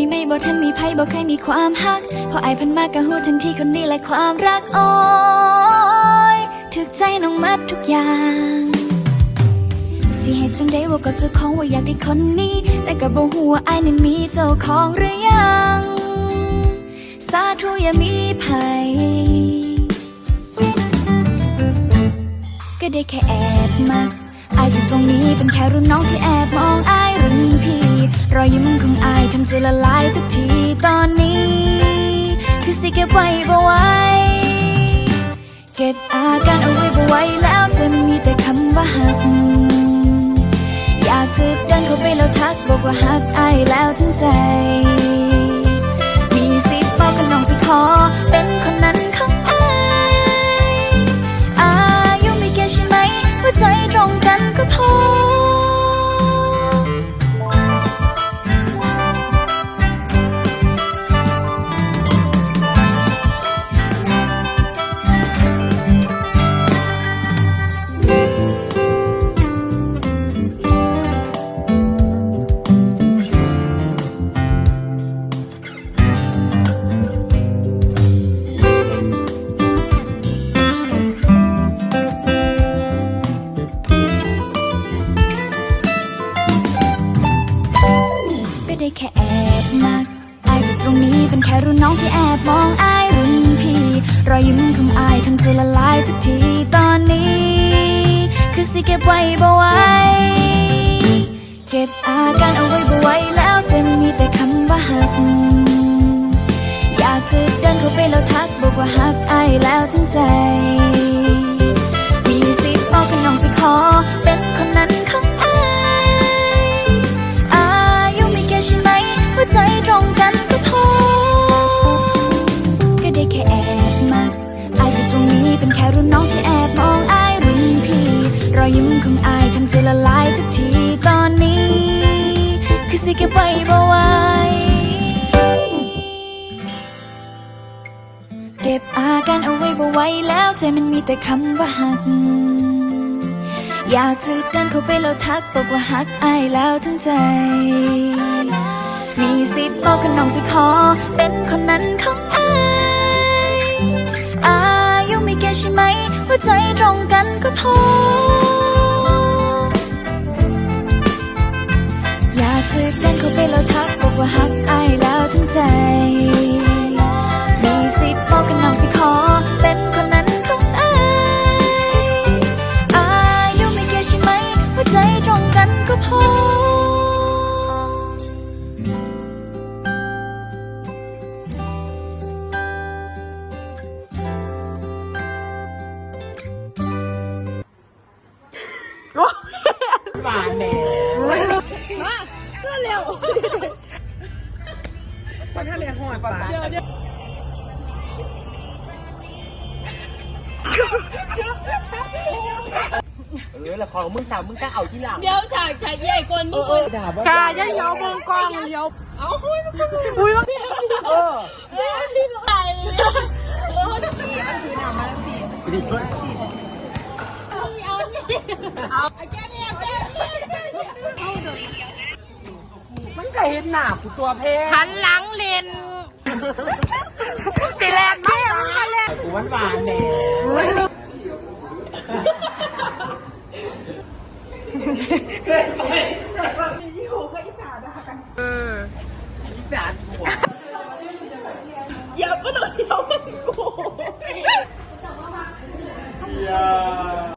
ีไม่บ่ทันมีไผบ่เคยมีความฮัก พอไอพันมากก็หูทันทีคนนี้แหละความรักโอ้ยถึกใจน้องมัดทุกอย่าง สิเหตุจังได้ว่ากับเจ้าของว่าอยากได้คนนี้ แต่ก็บ่ฮู้ว่าอนั้นมีเจ้าของหรือยัง สาธุอย่ามีภัยก็ได้แค่แอบมักอจากตรงนี้เป็นแค่รุ่นน้องที่แอบมองอ รอยยิ้มของอายทำใจละลายทุกทีตอนนี้ คือสิเก็บไว้บ่ไว้ เก็บอาการเอาไว้บ่ไว้แล้วจะมีแต่คำว่าหัก อยากจะเดินเข้าไปแล้วทักบอกว่าหักอายแล้วทั้งใจ ได้แค่แอบมักอายจากตรงนี้เป็นแค่รุ่นน้องที่แอบมองอายรุ่นพี่ รอยยิ้มของอายทำใจละลายทุกทีตอนนี้ คือสิเก็บไว้บ่ไหวเก็บอาการเอาไว้บ่ไหวแล้วจะมีแต่คำว่าหัก อยากจะเดินเข้าไปแล้วทักบอกว่าหักอายแล้วทั้งใจ ตรงกันก็พอ ก็ได้แค่แอบมักอายจากตรงนี้เป็นแค่รุ่นน้องที่แอบมองอายรุ่นพี่ รอยยิ้มของอายทำใจละลายทุกทีตอนนี้ คือสิเก็บไว้บ่ไหวเก็บอาการเอาไว้บ่ไหวแล้วใจมันมีแต่คำว่าหักอยากจะเดินเข้าไปแล้วทักบอกว่าหักอายแล้วทั้งใจ มีสิทธิ์บอกกับน้องสิขอ เป็นคนนั้นของอายอายุไม่แก่ใช่ไหมหัวใจตรงกันก็พอ อยากจะเดินเข้าไป หวานแหนเออละครของมึงสาวมึงก็เอาที่หลังเดี๋ยวฉากฉากใหญ่กว่านี้เออดาบ้ากาจะยาวมองกล้องยาวอุ้ยเออพี่ไหลดีด้วยมัน ก็เห็นหน้ากูตัวเพงหันหลังเลนสิแลนด์ไม่เอากันเลยกูหวานหวานแหน